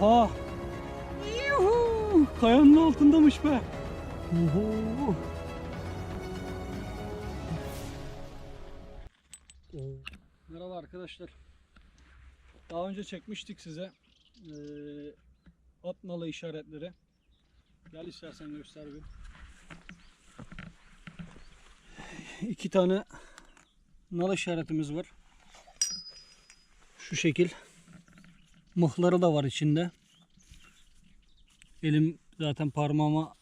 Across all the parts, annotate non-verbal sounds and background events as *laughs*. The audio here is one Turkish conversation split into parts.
Oha. Yuhu. Kayanın altındamış be. Oho. Merhaba arkadaşlar. Daha önce çekmiştik size ee, at nalı işaretleri. Gel istersen göster bir. İki tane nal işaretimiz var. Şu şekil. Mıhları da var içinde. Elim zaten parmağıma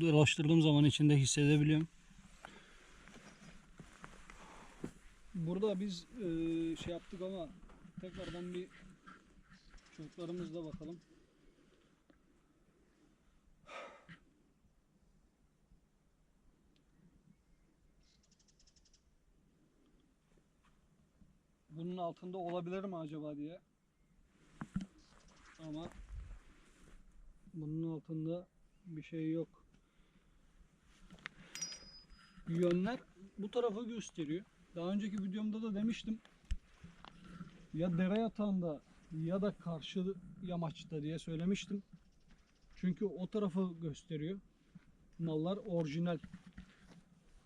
dolaştırdığım zaman içinde hissedebiliyorum. Burada biz e, şey yaptık ama tekrardan bir çocuklarımızla bakalım. Bunun altında olabilir mi acaba diye. Ama bunun altında bir şey yok. Yönler bu tarafa gösteriyor. Daha önceki videomda da demiştim. Ya dere yatağında ya da karşı yamaçta diye söylemiştim. Çünkü o tarafı gösteriyor. Nallar orijinal.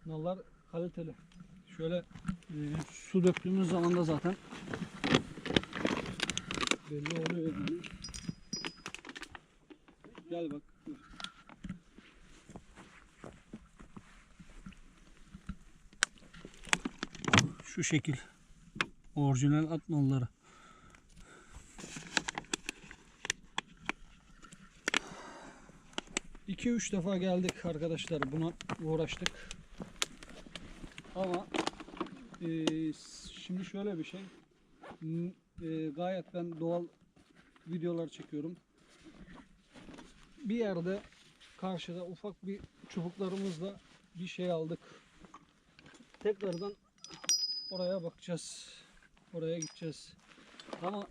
Nallar kaliteli. Şöyle e, su döktüğümüz zaman da zaten belli oluyor yani. Gel bak. dur. Şu şekil. Orijinal at nalları. İki üç defa geldik arkadaşlar buna uğraştık. Ama eee, şimdi şöyle bir şey. Eee, gayet ben doğal videolar çekiyorum. Bir yerde karşıda ufak bir çubuklarımızla bir şey aldık. Tekrardan oraya bakacağız. Oraya gideceğiz. Ama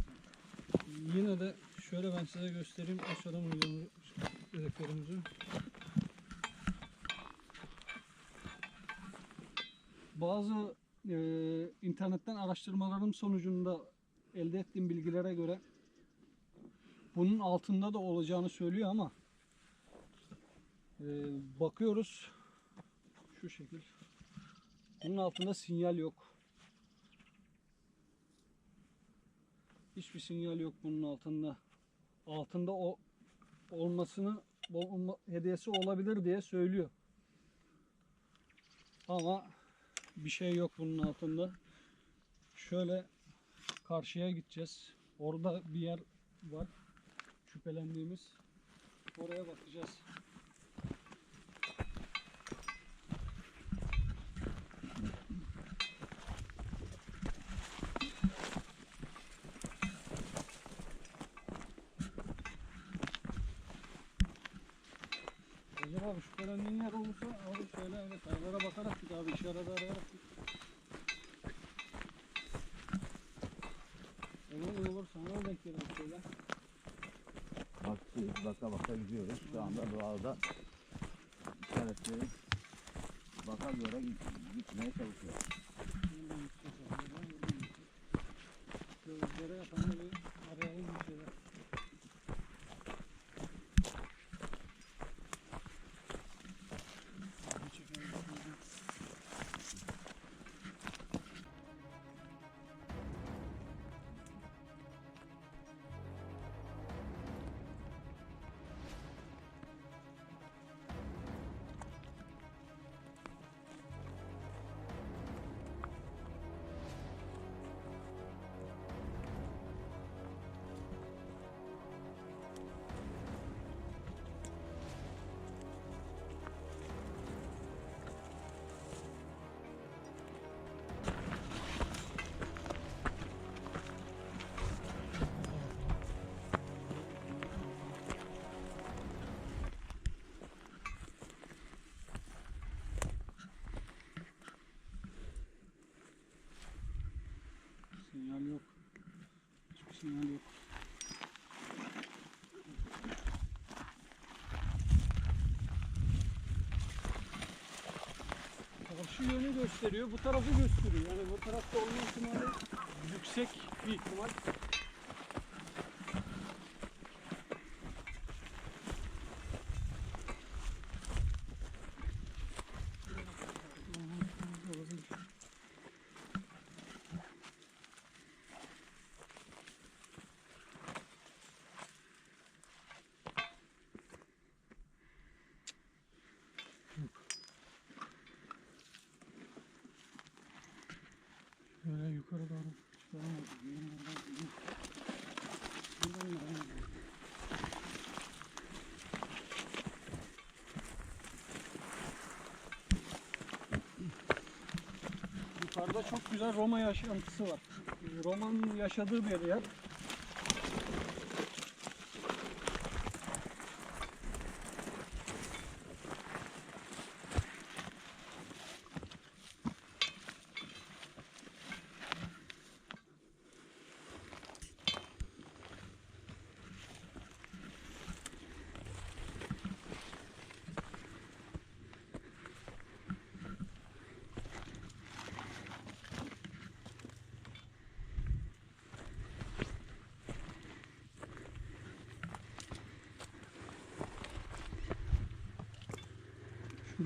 yine de şöyle ben size göstereyim aşağıdan videomu dedeklerimizi. Bazı e, internetten araştırmalarım sonucunda elde ettiğim bilgilere göre bunun altında da olacağını söylüyor ama e, bakıyoruz şu şekil. Bunun altında sinyal yok. Hiçbir sinyal yok bunun altında. Altında o olmasını olma, hediyesi olabilir diye söylüyor. Ama bir şey yok bunun altında. Şöyle karşıya gideceğiz. Orada bir yer var. Şüphelendiğimiz. Oraya bakacağız. Abi şüphelendiğin yer olursa abi söyle evet aylara bakarak git abi işarede arayarak git. Olur olur sana da denk gelir söyle. Bakıyoruz, baka baka gidiyoruz. Şu anda doğada işaretleri baka göre git- gitmeye çalışıyoruz. Gösteriyor, bu tarafı gösteriyor. Yani bu tarafta olma ihtimali yüksek bir ihtimal. Yukarı doğru. Yukarıda çok güzel Roma yaşantısı var. Roma'nın yaşadığı bir yer.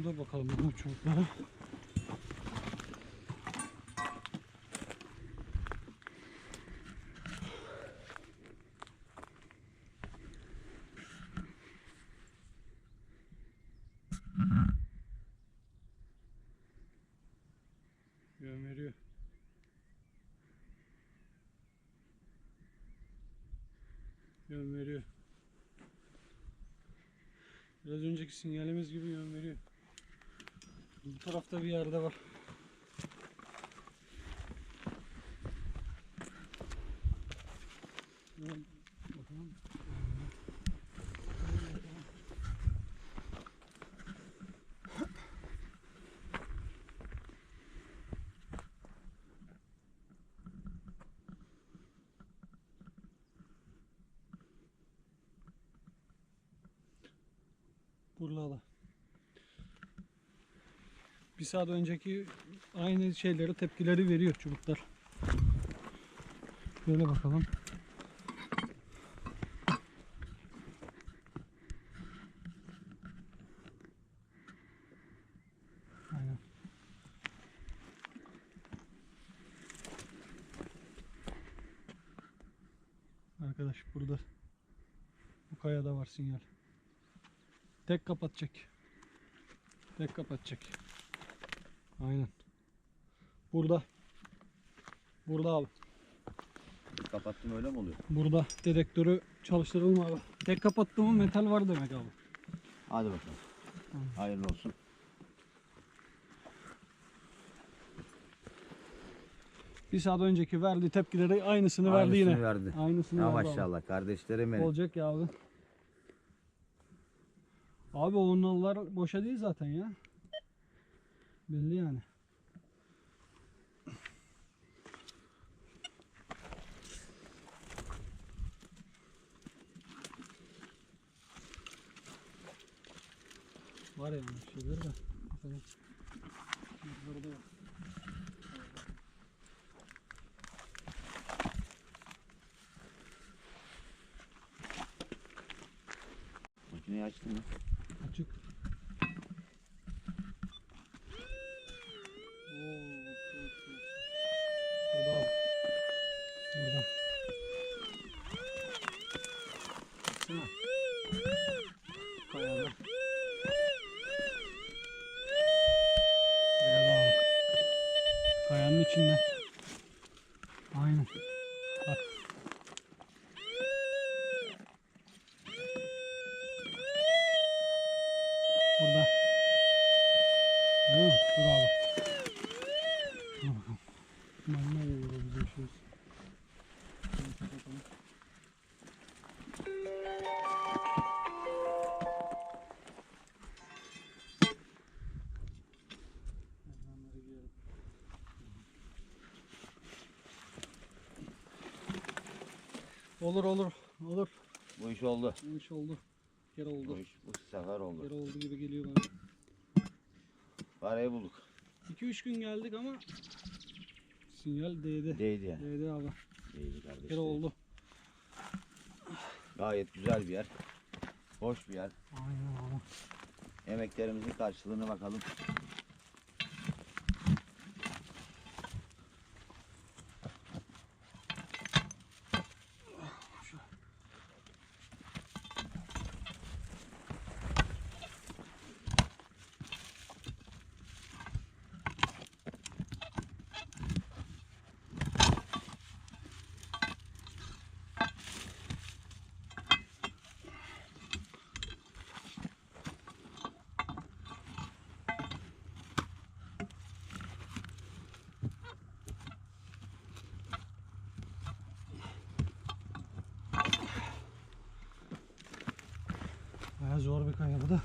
Şurada bakalım bu çocuklara. Yön veriyor. Yön veriyor. Biraz önceki sinyalimiz gibi yön veriyor. Tarafta bir yerde var. Buralarda. Bir saat önceki aynı şeyleri tepkileri veriyor çubuklar. Böyle bakalım. Arkadaş burada bu kayada var sinyal. Tek kapatacak. Tek kapatacak. Aynen. Burada. Burada abi. Kapattım öyle mi oluyor? Burada dedektörü çalıştıralım abi. Tek kapattığımı metal var demek abi. Hadi bakalım. Tamam. Hayırlı olsun. Bir saat önceki verdiği tepkileri aynısını verdi yine. Aynısını verdi. Aynısını Ya verdi abi. maşallah kardeşlerim benim. Olacak ya abi. Abi o nallar boşa değil zaten ya. Belli yani. Var yani şeyler de. Bakalım. Bunları da var. Makineyi açtın mı? Açık. Maymun yiyor bize şey. Olur olur olur. Bu iş oldu. Bu iş oldu. Kere oldu. Bu iş bu sefer oldu. kere oldu gibi geliyor bana. Parayı bulduk. 2-3 gün geldik ama sinyal değdi. Değdi yani. Değdi abi. Değdi Bir kere kardeşlerim. oldu. Gayet güzel bir yer. Hoş bir yer. Aynen abi. Emeklerimizin karşılığını bakalım. Bayağı zor bir kaya bu da.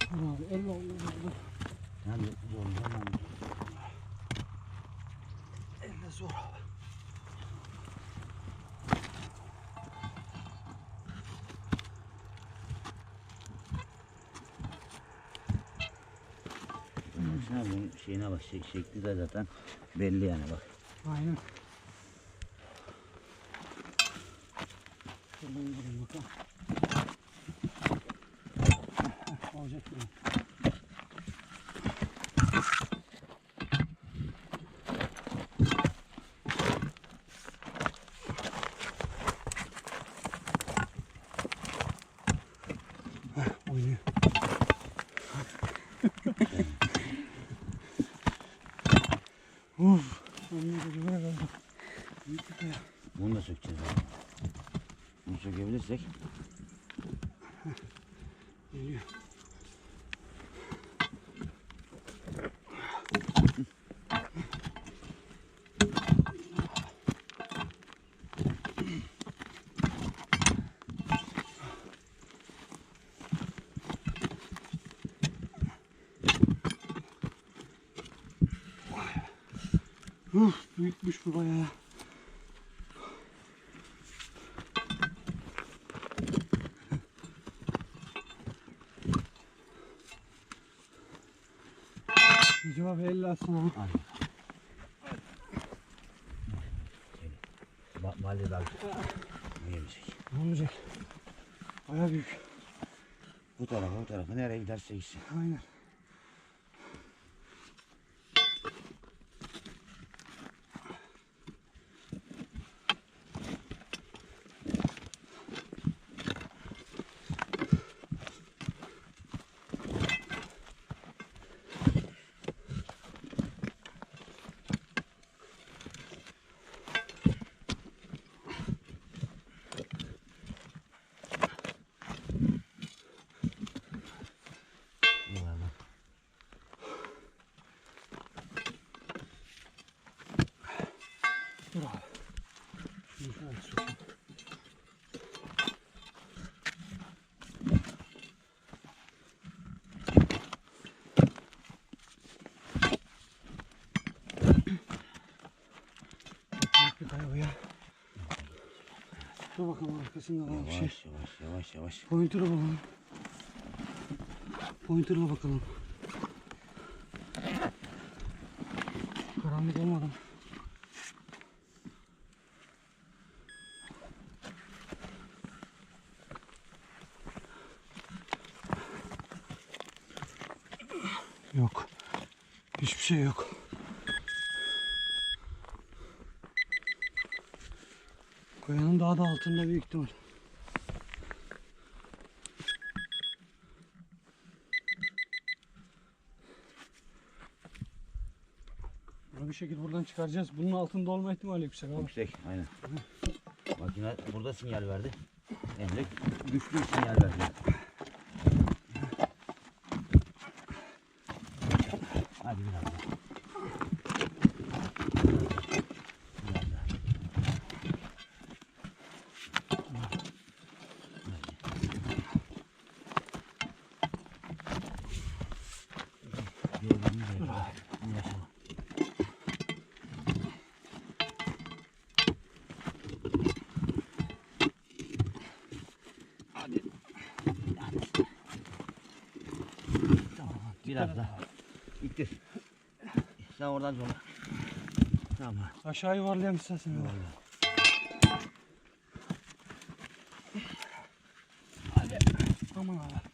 Dur abi elle dur. Yani zorlanmam. Elle zor abi. Baksana bunun şeyine bak. Şey, şekli de zaten belli yani bak. Aynen. Şuradan indireyim bakalım. Heh, Olacak gibi. Heh, oynuyor. Uf. Oynuyor gibi herhalde. Büyük bir kaya. Bunu da sökeceğiz abi. Bunu sökebilirsek. Geliyor. Uf, büyükmüş bu bayağı. Recep elle atsana. Hadi. Ba Balya da yemeyecek. Olmayacak. Bayağı büyük. Bu tarafa bu tarafa nereye giderse gitsin. Aynen. Bu ya. Dur bakalım arkasında var bir şey. Yavaş yavaş yavaş yavaş. Pointer'ı bulalım. Pointer'la bakalım. Karanlık olmadan. Yok. Hiçbir şey yok. Kayanın daha da altında büyük ihtimal. Bunu bir şekilde buradan çıkaracağız. Bunun altında olma ihtimali yüksek abi. Yüksek aynen. Makine burada sinyal verdi. Emre güçlü sinyal verdi. Hadi biraz daha. Biraz daha. Diğerini de yapalım. Uğraşalım. Hadi. Hadi. Daha. İttir. Sen oradan sonra. Tamam. Aşağı yuvarlayalım istersen. abi. Vallahi. Aman abi.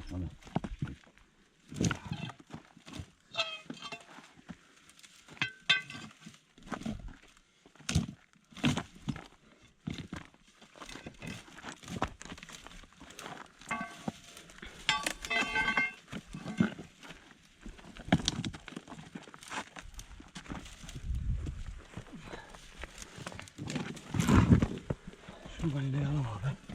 atmadı. Şunu ben de yanım abi.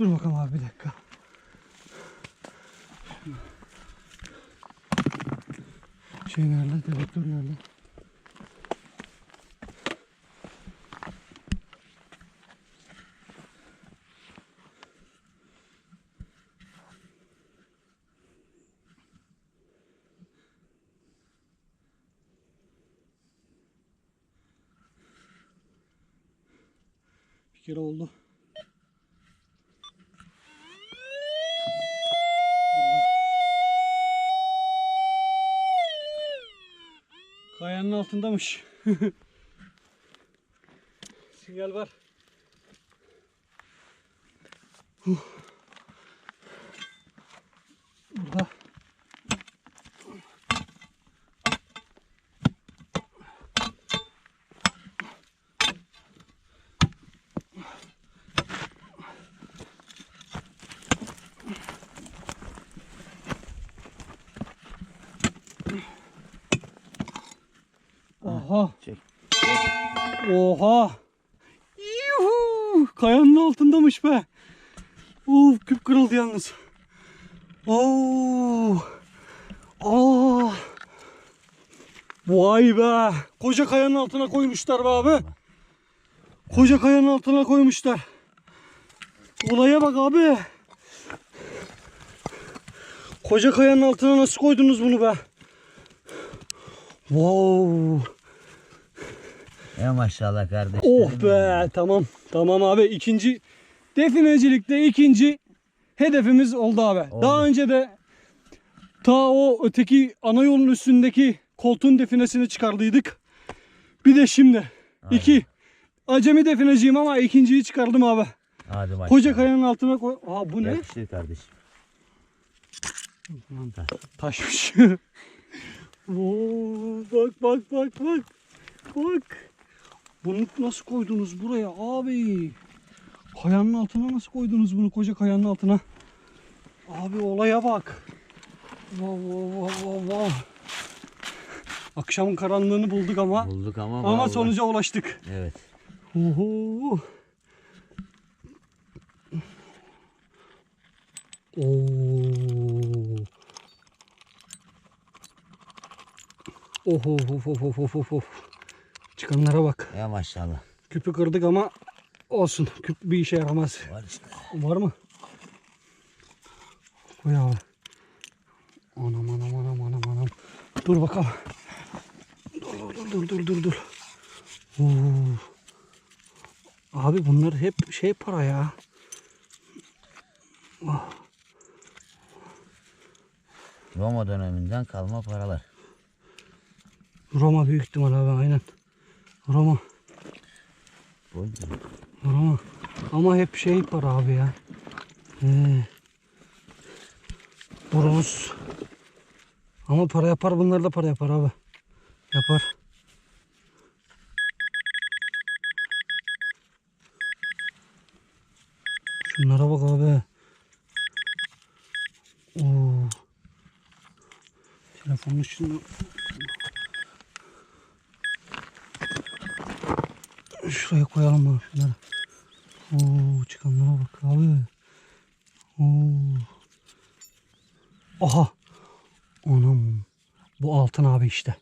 Dur bakalım abi bir dakika. Şey nerede? Dedektör nerede? Bir kere oldu. Altındamış. *laughs* Sinyal var. Burada. Oha. Çek. Oha. Yuhu. Kayanın altındamış be. Uf küp kırıldı yalnız. Oo. Aa. Vay be. Koca kayanın altına koymuşlar be abi. Koca kayanın altına koymuşlar. Olaya bak abi. Koca kayanın altına nasıl koydunuz bunu be? Wow. Ya maşallah kardeşlerim. Oh be tamam. Tamam abi ikinci definecilikte ikinci hedefimiz oldu abi. Oldu. Daha önce de ta o öteki ana yolun üstündeki koltuğun definesini çıkardıydık. Bir de şimdi iki. Acemi defineciyim ama ikinciyi çıkardım abi. Hadi maşallah. Koca kayanın altına koy. Aa bu ne? Yakışır kardeşim. Taşmış. *laughs* Oo, bak bak bak bak. Bak. Bunu nasıl koydunuz buraya abi? Kayanın altına nasıl koydunuz bunu koca kayanın altına? Abi olaya bak. Vav vav vav vav. Akşamın karanlığını bulduk ama Bulduk ama ama vallahi- sonuca ulaştık. Evet. Oho. Oo. Oho of of of of of. Çıkanlara bak. Ya maşallah. Küpü kırdık ama olsun. Küp bir işe yaramaz. Var işte. Var mı? Koy abi. Anam anam anam anam anam. Dur bakalım. Dur dur dur dur dur dur. Oo. Abi bunlar hep şey para ya. Roma döneminden kalma paralar. Roma büyük ihtimal abi aynen. Roma. Roma. Ama hep şey para abi ya. Ee, bronz. Ama para yapar bunlar da para yapar abi. Yapar. Şunlara bak abi. Oo. Telefonun üstünde. Şuraya koyalım bak şunları. Oo, çıkanlara bak abi. Oo. Aha. Anam. Bu altın abi işte.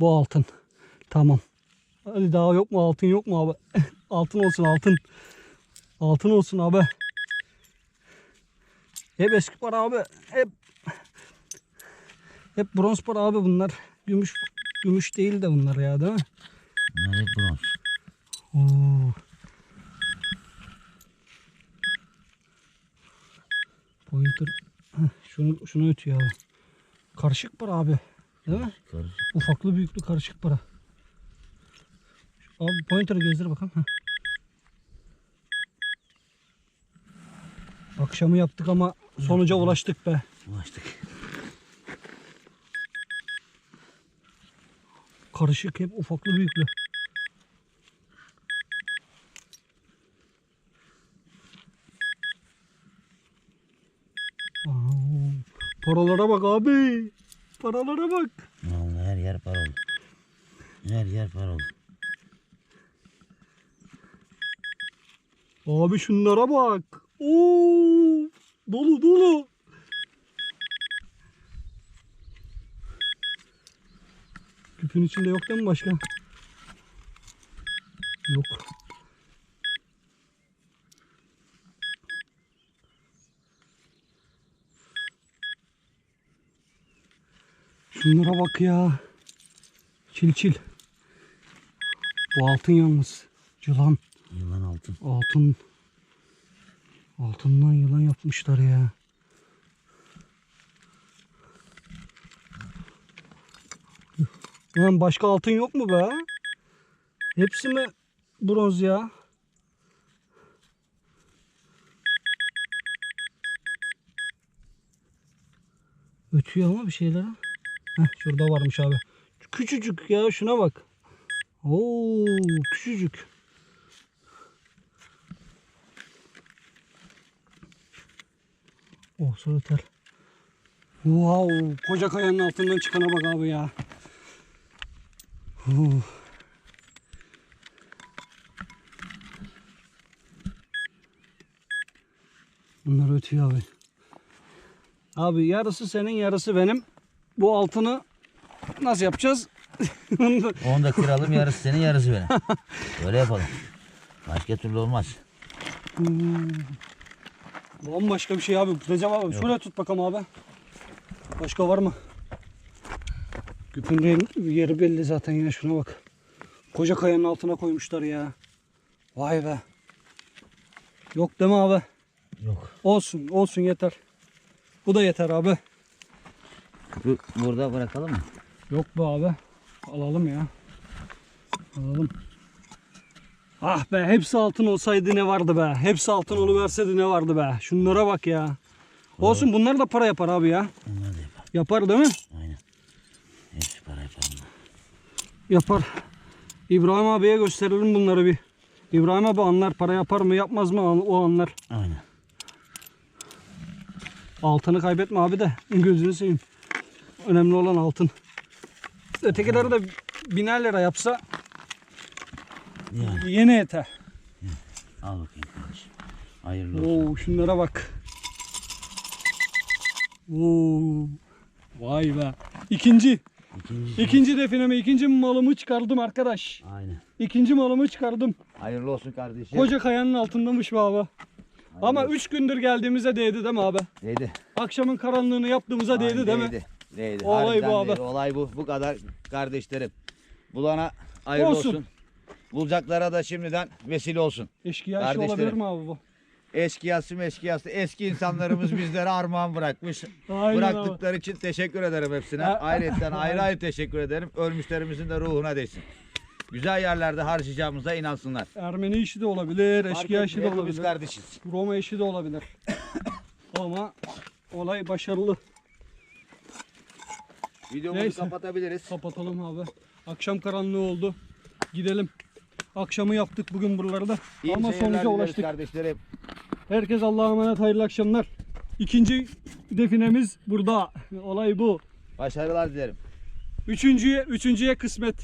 Bu altın. Tamam. Hadi daha yok mu altın yok mu abi? *laughs* altın olsun altın. Altın olsun abi. Hep eski para abi. Hep hep bronz para abi bunlar. Gümüş gümüş değil de bunlar ya değil mi? Bunlar hep bronz. Oo. Pointer. Heh, şunu şunu ötüyor abi. Karışık para abi. Değil mi? Karışık. Ufaklı büyüklü karışık para. Abi pointer'ı gezdir bakalım. Heh. Akşamı yaptık ama sonuca ulaştık be. Ulaştık. Karışık hep ufaklı büyüklü. Aa, paralara bak abi. Paralara bak. yer par oldu. Her yer par oldu. Abi şunlara bak. Oo! Dolu dolu. Küpün içinde yok değil mi başka? Yok. Şunlara bak ya. Çil çil. Bu altın yalnız. Yılan. Yılan altın. Altın. Altından yılan yapmışlar ya. Lan başka altın yok mu be? Hepsi mi bronz ya? Ötüyor ama bir şeyler. Heh, şurada varmış abi. Küçücük ya şuna bak. Oo küçücük. Olsa öter. Wow, koca kayanın altından çıkana bak abi ya. Huh. Bunlar ötüyor abi. Abi yarısı senin yarısı benim. Bu altını nasıl yapacağız? *laughs* Onu da kıralım yarısı senin yarısı benim. Öyle yapalım. Başka türlü olmaz. Hmm. Bambaşka bir şey abi. Recep abi şöyle tut bakalım abi. Başka var mı? Güpün yeri belli zaten ya şuna bak. Koca kayanın altına koymuşlar ya. Vay be. Yok mi abi? Yok. Olsun olsun yeter. Bu da yeter abi. Bu- Burada bırakalım mı? Yok be abi. Alalım ya. Alalım. Ah be hepsi altın olsaydı ne vardı be. Hepsi altın oluverseydi ne vardı be. Şunlara bak ya. Olsun bunlar da para yapar abi ya. Onları da yapalım. Yapar değil mi? Aynen. Hepsi para yapalım. Yapar. İbrahim abiye gösterelim bunları bir. İbrahim abi anlar para yapar mı yapmaz mı o anlar. Aynen. Altını kaybetme abi de gözünü seveyim. Önemli olan altın. Ötekileri de biner lira yapsa Yani. yine yeter. Al bakayım kardeşim. Hayırlı olsun. Oo şunlara bak. Oo. Vay be. İkinci. İkinci. ikinci defineme ikinci malımı çıkardım arkadaş. Aynen. İkinci malımı çıkardım. Hayırlı olsun kardeşim. Koca kayanın altındamış be abi. Ama 3 gündür geldiğimize değdi değil mi abi? Değdi. Akşamın karanlığını yaptığımıza değdi Aynen, değil mi? Değdi. Olay Harbiden bu abi. Olay bu. Bu kadar kardeşlerim. Bulana hayırlı Olsun. olsun. Bulacaklara da şimdiden vesile olsun. Eşkıya işi Kardeşlerim. olabilir mi abi bu? Eşkıyası meşkıyası eski insanlarımız bizlere armağan bırakmış. Aynen abi. Bıraktıkları için teşekkür ederim hepsine. Ha- Ayrıca *laughs* ayrı ayrı teşekkür ederim. Ölmüşlerimizin de ruhuna değsin. Güzel yerlerde harcayacağımıza inansınlar. Ermeni işi de olabilir, eşkıya işi de Biz olabilir. kardeşiz. Roma işi de olabilir. *laughs* Ama olay başarılı. Videomuzu Neyse. kapatabiliriz. Kapatalım abi. Akşam karanlığı oldu. Gidelim. Akşamı yaptık bugün buralarda. İyi Ama seyirler sonuca dileriz ulaştık. kardeşlerim. Herkes Allah'a emanet hayırlı akşamlar. İkinci definemiz burada. Olay bu. Başarılar dilerim. Üçüncüye, üçüncüye kısmet.